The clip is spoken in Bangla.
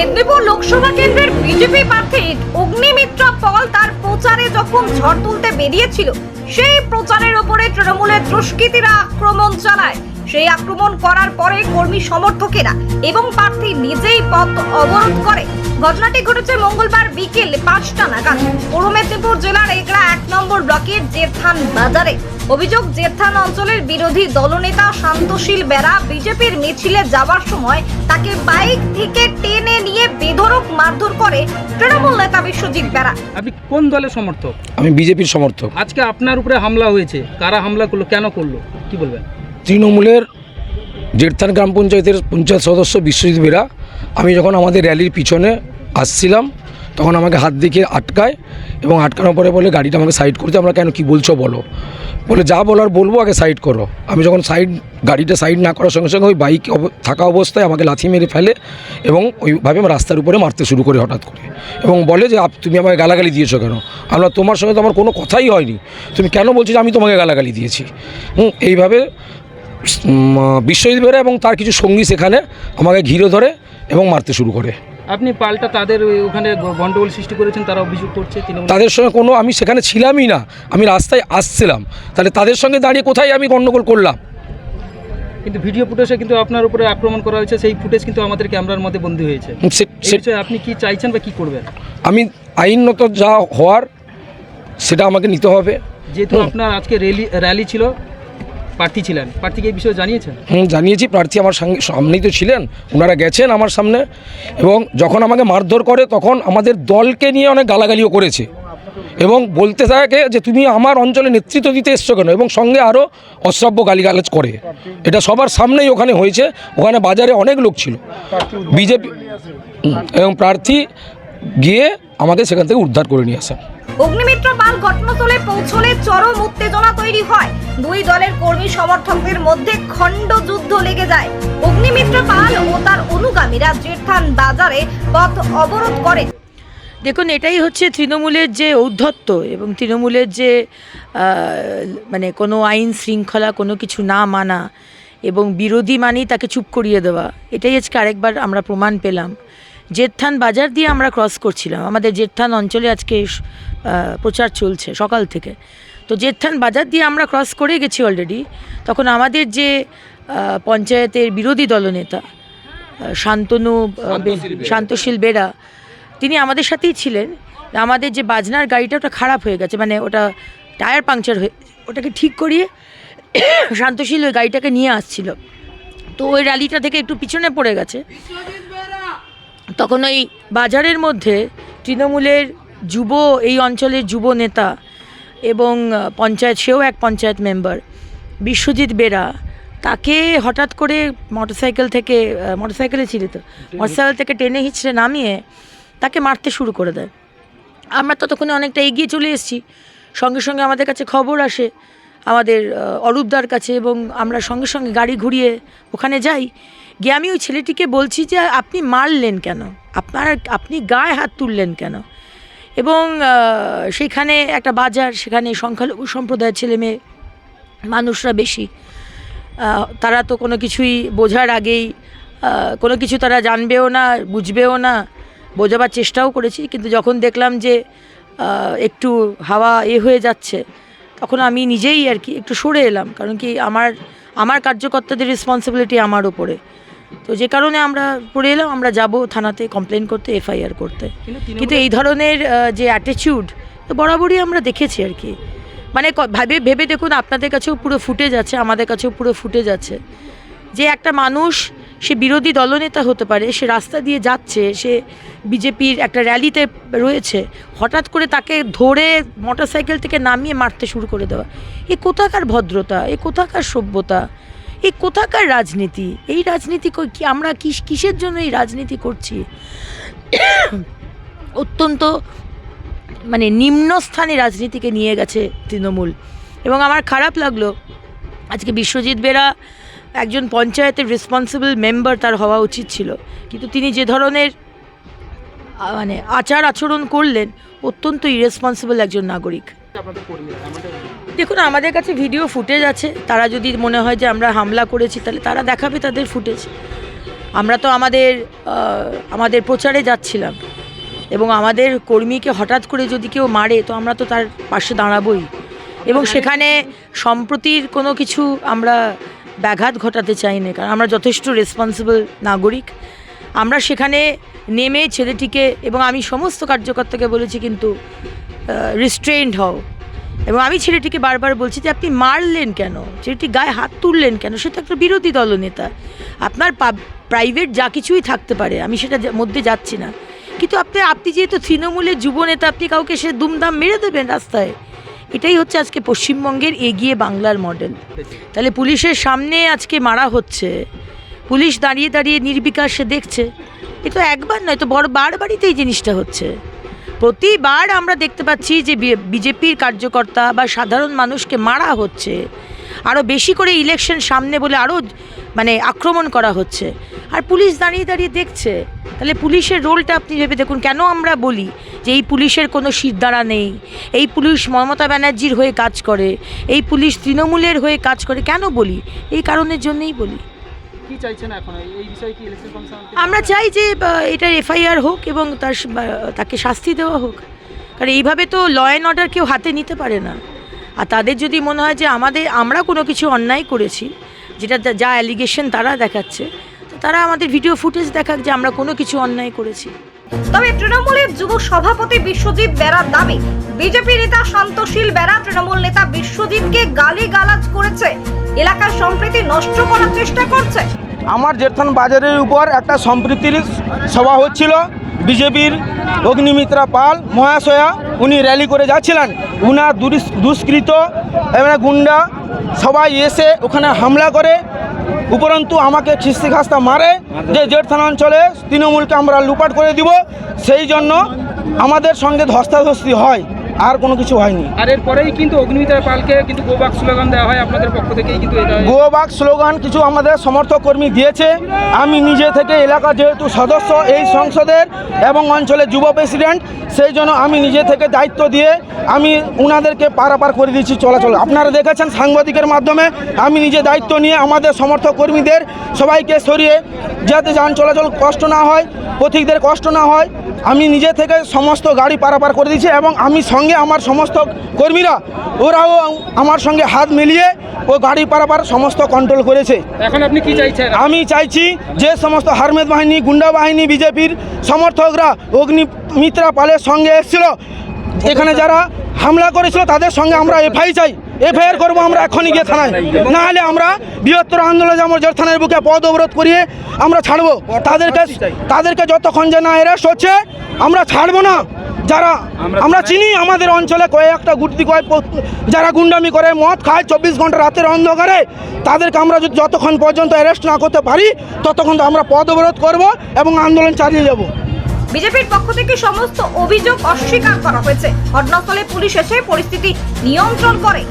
মেদিনীপুর লোকসভা কেন্দ্রের বিজেপি প্রার্থী অগ্নিমিত্রা পল তার প্রচারে যখন ঝড় তুলতে বেরিয়েছিল, সেই প্রচারের ওপরে তৃণমূলের দুষ্কৃতীরা আক্রমণ চালায়। সেই আক্রমণ করার পরে কর্মী সমর্থকেরা এবং প্রার্থী নিজেই পথ অবরোধ করে। ঘটনাটি ঘটেছে মঙ্গলবার বিকেল পাঁচটা নাগাদ। পূর্ব মেদিনীপুর জেলার এগড়া এক নম্বর ব্লকের জেরথান বাজারে। অভিযোগ জেরথান অঞ্চলের বিরোধী দলনেতা শান্তশীল বেড়া বিজেপির মিছিলে যাওয়ার সময় তাকে বাইক থেকে টেনে নিয়ে বেধড়ক মারধর করে তৃণমূল নেতা বিশ্বজিৎ বেড়া আপনি কোন দলের সমর্থক? আমি বিজেপির সমর্থক। আজকে আপনার উপরে হামলা হয়েছে। কারা হামলা করল কেন করল? কি বলবেন? তৃণমূলের জেরথান গ্রাম পঞ্চায়েতের পঞ্চায়েত সদস্য বিশ্বজিৎ বেরা আমি যখন আমাদের র্যালির পিছনে আসছিলাম, তখন আমাকে হাত দিকে আটকায় এবং আটকানোর পরে বলে, গাড়িটা আমাকে সাইড করতে আমরা কেন, কি বলছো বলো? বলে, যা বলার বলব, আগে সাইড করো। আমি যখন সাইড গাড়িটা সাইড না করার সঙ্গে সঙ্গে ওই বাইক থাকা অবস্থায় আমাকে লাথি মেরে ফেলে এবং ওইভাবে আমার রাস্তার উপরে মারতে শুরু করে হঠাৎ করে এবং বলে যে তুমি আমাকে গালাগালি দিয়েছ কেন? আমরা তোমার সঙ্গে তো আমার কোনো কথাই হয়নি। তুমি কেন বলছো যে, আমি তোমাকে গালাগালি দিয়েছি? হুম, এইভাবে বিশ্বজিৎ বেরা এবং তার কিছু সঙ্গী সেখানে আমাকে ঘিরে ধরে এবং মারতে শুরু করে। আপনি পাল্টা তাদের ওই ওখানে গন্ডগোল সৃষ্টি করেছেন তারা অভিযোগ করছে তাদের সঙ্গে কোনো আমি সেখানে ছিলামই না আমি রাস্তায় আসছিলাম। তাহলে তাদের সঙ্গে দাঁড়িয়ে কোথায় আমি গণ্ডগোল করলাম? কিন্তু ভিডিও ফুটেজে কিন্তু আপনার উপরে আক্রমণ করা হয়েছে সেই ফুটেজ কিন্তু আমাদের ক্যামেরার মধ্যে বন্দী হয়েছে। আপনি কি চাইছেন বা কি করবেন? আমি আইনত যা হওয়ার সেটা আমাকে নিতে হবে। যেহেতু আপনার আজকে র্যালি র্যালি ছিল প্রার্থী ছিলেন। প্রার্থীকে এই বিষয়ে জানিয়েছেন? হুম জানিয়েছি। প্রার্থী আমার সঙ্গে সামনেই তো ছিলেন। ওনারা গেছেন আমার সামনে। এবং যখন আমাকে মারধর করে তখন আমাদের দলকে নিয়ে অনেক গালাগালিও করেছে। এবং বলতে থাকে যে তুমি আমার অঞ্চলে নেতৃত্ব দিতে এসছো কেন? এবং সঙ্গে আরও অশ্রাব্য গালিগালাজ করে। এটা সবার সামনেই ওখানে হয়েছে। ওখানে বাজারে অনেক লোক ছিল। বিজেপি এবং প্রার্থী গিয়ে আমাকে সেখান থেকে উদ্ধার করে নিয়ে আসেন অগ্নিমিত্র পাল ঘটনাস্থলে পৌঁছলে চরম উত্তেজনা তৈরি হয়। দুই দলের কর্মী সমর্থকদের মধ্যে খণ্ড যুদ্ধ লেগে যায়। অগ্নিমিত্র পাল ও তার অনুগামীরা জেরথান বাজারে পথ অবরোধ করে দেখুন এটাই হচ্ছে তৃণমূলের যে ঔদ্ধত্য এবং তৃণমূলের যে মানে কোনো আইন শৃঙ্খলা কোনো কিছু না মানা এবং বিরোধী মানেই তাকে চুপ করিয়ে দেওয়া এটাই আজকে আরেকবার আমরা প্রমাণ পেলাম। জেরথান বাজার দিয়ে আমরা ক্রস করছিলাম। আমাদের জেরথান অঞ্চলে আজকে প্রচার চলছে সকাল থেকে। তো জেরথান বাজার দিয়ে আমরা ক্রস করে গেছি অলরেডি তখন আমাদের যে পঞ্চায়েতের বিরোধী দলনেতা শান্তনু শান্তশীল বেরা। তিনি আমাদের সাথেই ছিলেন। আমাদের যে বাজনার গাড়িটা ওটা খারাপ হয়ে গেছে মানে ওটা টায়ার পাংচার হয়ে ওটাকে ঠিক করিয়ে শান্তশীল ওই গাড়িটাকে নিয়ে আসছিল। তো ওই র্যালিটা থেকে একটু পিছনে পড়ে গেছে। তখন ওই বাজারের মধ্যে তৃণমূলের যুব, এই অঞ্চলের যুব নেতা এবং পঞ্চায়েত, সেও এক পঞ্চায়েত মেম্বার, বিশ্বজিৎ বেরা, তাকে হঠাৎ করে মোটরসাইকেল থেকে মোটরসাইকেলে ছিল তো, মোটরসাইকেল থেকে টেনে হিঁচড়ে নামিয়ে তাকে মারতে শুরু করে দেয়। আমরা ততক্ষণে অনেকটা এগিয়ে চলে এসেছি। সঙ্গে সঙ্গে আমাদের কাছে খবর আসে, আমাদের অরূপদার কাছে এবং আমরা সঙ্গে সঙ্গে গাড়ি ঘুরিয়ে ওখানে যাই। গিয়ে আমি ওই ছেলেটিকে বলছি যে, আপনি মারলেন কেন? আপনার, আপনি গায়ে হাত তুললেন কেন? এবং সেখানে একটা বাজার, সেখানে সংখ্যালঘু সম্প্রদায়ের ছেলে মেয়ে, মানুষরা বেশি। তারা তো কোনো কিছুই বোঝার আগেই কোনো কিছু তারা জানবেও না, বুঝবেও না, বোঝাবার চেষ্টাও করেছি। কিন্তু যখন দেখলাম যে একটু হাওয়া এ হয়ে যাচ্ছে, তখন আমি নিজেই আর কি একটু সরে এলাম। কারণ কি আমার আমার কার্যকর্তাদের রেসপন্সিবিলিটি আমার ওপরে তো যে কারণে আমরা পড়ে এলাম আমরা যাব থানাতে কমপ্লেন করতে এফআইআর করতে। কিন্তু এই ধরনের যে অ্যাটিটিউড বরাবরই আমরা দেখেছি আর কি। মানে ভাবে ভেবে দেখুন আপনাদের কাছেও পুরো ফুটেজ আছে আমাদের কাছেও পুরো ফুটেজ আছে। যে একটা মানুষ সে বিরোধী দলনেতা হতে পারে সে রাস্তা দিয়ে যাচ্ছে সে বিজেপির একটা র্যালিতে রয়েছে হঠাৎ করে তাকে ধরে মোটরসাইকেল থেকে নামিয়ে মারতে শুরু করে দেওয়া। এ কোথাকার ভদ্রতা এ কোথাকার সভ্যতা? এ কোথাকার রাজনীতি? এই রাজনীতি কি আমরা কিস, কিসের জন্য এই রাজনীতি করছি? অত্যন্ত মানে নিম্নস্থানে রাজনীতিকে নিয়ে গেছে তৃণমূল। এবং আমার খারাপ লাগল, আজকে বিশ্বজিৎ বেরা একজন পঞ্চায়েতের রেসপন্সিবল মেম্বার তার হওয়া উচিত ছিল। কিন্তু তিনি যে ধরনের মানে আচার আচরণ করলেন, অত্যন্ত ইরেসপন্সিবল একজন নাগরিক। দেখুন আমাদের কাছে ভিডিও ফুটেজ আছে। তারা যদি মনে হয় যে আমরা হামলা করেছি তাহলে তারা দেখাবে তাদের ফুটেজ আমরা তো আমাদের আমাদের প্রচারে যাচ্ছিলাম। এবং আমাদের কর্মীকে হঠাৎ করে যদি কেউ মারে তো আমরা তো তার পাশে দাঁড়াবই। এবং সেখানে সম্প্রতির কোনো কিছু আমরা ব্যাঘাত ঘটাতে চাই না কারণ আমরা যথেষ্ট রেসপন্সিবল নাগরিক। আমরা সেখানে নেমে ছেলেটিকে এবং আমি সমস্ত কার্যকর্তাকে বলেছি কিন্তু রিস্ট্রেন্ড হও। এবং আমি ছেলেটিকে বারবার বলছি যে আপনি মারলেন কেন? ছেলেটি গায়ে হাত তুললেন কেন? সে তো একটা বিরোধী দলনেতা আপনার প্রাইভেট যা কিছুই থাকতে পারে, আমি সেটা মধ্যে যাচ্ছি না। কিন্তু আপনি আপনি যেহেতু তৃণমূলের যুব নেতা আপনি কাউকে সে দুমদাম মেরে দেবেন রাস্তায়। এটাই হচ্ছে আজকে পশ্চিমবঙ্গের এগিয়ে বাংলার মডেল তাহলে পুলিশের সামনে আজকে মারা হচ্ছে। পুলিশ দাঁড়িয়ে দাঁড়িয়ে নির্বিকার সে দেখছে। এ তো একবার নয় তো বড়, বারবারই তো এই জিনিসটা হচ্ছে। প্রতিবার আমরা দেখতে পাচ্ছি যে বিজেপির কার্যকর্তা বা সাধারণ মানুষকে মারা হচ্ছে। আরও বেশি করে ইলেকশন সামনে বলে আরও মানে আক্রমণ করা হচ্ছে। আর পুলিশ দাঁড়িয়ে দাঁড়িয়ে দেখছে। তাহলে পুলিশের রোলটা আপনি ভেবে দেখুন। কেন আমরা বলি যে এই পুলিশের কোনো শিরদাঁড়া নেই? এই পুলিশ মমতা ব্যানার্জির হয়ে কাজ করে। এই পুলিশ তৃণমূলের হয়ে কাজ করে। কেন বলি? এই কারণের জন্যেই বলি। কি চাইছেন এখন? এই বিষয়ে কি ইলেকশন কমিশন আমরা চাই যে এটা এটার এফআইআর হোক এবং তার তাকে শাস্তি দেওয়া হোক। কারণ এইভাবে তো ল অ্যান্ড অর্ডার কেউ হাতে নিতে পারে না। আর তাদের যদি মনে হয় যে আমাদের আমরা কোনো কিছু অন্যায় করেছি যেটা যা- যা অ্যালিগেশন তারা দেখাচ্ছে তো তারা আমাদের ভিডিও ফুটেজ দেখাক যে আমরা কোনো কিছু অন্যায় করেছি। তবে তৃণমূলের যুব সভাপতি বিশ্বজিৎ বেরার দাবি, বিজেপি নেতা শান্তশীল বেরা, তৃণমূল নেতা বিশ্বজিৎকে গালি গালাজ করেছে। এলাকার সম্প্রীতি নষ্ট করার চেষ্টা করছে। আমার জেরথান বাজারের উপর একটা সম্প্রীতির সভা হচ্ছিল। বিজেপির অগ্নিমিত্রা পাল মহাশয়া, উনি র্যালি করে যাচ্ছিলেন। উনার দুষ্কৃত গুন্ডা সবাই এসে ওখানে হামলা করে। উপরন্তু আমাকে খিস্তি খাস্তা মারে, যে জেঠথান অঞ্চলে তৃণমূলকে আমরা লুপাট করে দিব, সেই জন্য আমাদের সঙ্গে ধস্তাধস্তি হয়। আর কোনো কিছু হয়নি। আর এরপরেই কিন্তু অগ্নিমিত্রা পালকে কিন্তু গোবাক স্লোগান দেওয়া হয় আপনাদের পক্ষ থেকেই কিন্তু এটা গোবাক স্লোগান কিছু আমাদের সমর্থক কর্মী দিয়েছে। আমি নিজে থেকে এলাকা যেহেতু সদস্য এই সংসদের এবং অঞ্চলের যুব প্রেসিডেন্ট সেই জন্য আমি নিজে থেকে দায়িত্ব দিয়ে আমি উনাদেরকে পারাপার করে দিচ্ছি চলাচল। আপনারা দেখেছেন সাংবাদিকের মাধ্যমে আমি নিজে দায়িত্ব নিয়ে আমাদের সমর্থক কর্মীদের সবাইকে সরিয়ে যাতে যান চলাচল কষ্ট না হয় পথিকদের কষ্ট না হয় আমি নিজে থেকে সমস্ত গাড়ি পারাপার করে দিচ্ছি এবং আমি সঙ্গে আমার সমস্ত কর্মীরা ওরাও আমার সঙ্গে হাত মিলিয়ে ও গাড়ি পারাপার সমস্ত কন্ট্রোল করেছে। এখন আপনি কি চাইছেন? আমি চাইছি যে সমস্ত হারমেদ বাহিনী গুন্ডা বাহিনী বিজেপির সমর্থকরা অগ্নিমিত্রা পালের সঙ্গে এসেছিল। এখানে যারা হামলা করেছিল তাদের সঙ্গে আমরা এফআই চাই। এফআইআর করব আমরা এখনই গিয়ে থানায়। না হলে আমরা বৃহত্তর আন্দোলন যেমন জেল থানার বুকে পদ অবরোধ করিয়ে আমরা ছাড়বো। তাদেরকে তাদেরকে যতক্ষণ যে না অ্যারেস্ট হচ্ছে, আমরা ছাড়বো না। যারা আমরা চিনি আমাদের অঞ্চলে কয়েকটা গুটি কয়েক যারা গুন্ডামি করে, মদ খায়, চব্বিশ ঘণ্টা রাতের অন্ধকারে, তাদেরকে আমরা যদি যতক্ষণ পর্যন্ত অ্যারেস্ট না করতে পারি, ততক্ষণ তো আমরা পদ অবরোধ করব এবং আন্দোলন চালিয়ে যাব। বিজেপির পক্ষ থেকে সমস্ত অভিযোগ অস্বীকার করা হয়েছে। ঘটনাস্থলে পুলিশ এসে পরিস্থিতি নিয়ন্ত্রণ করে।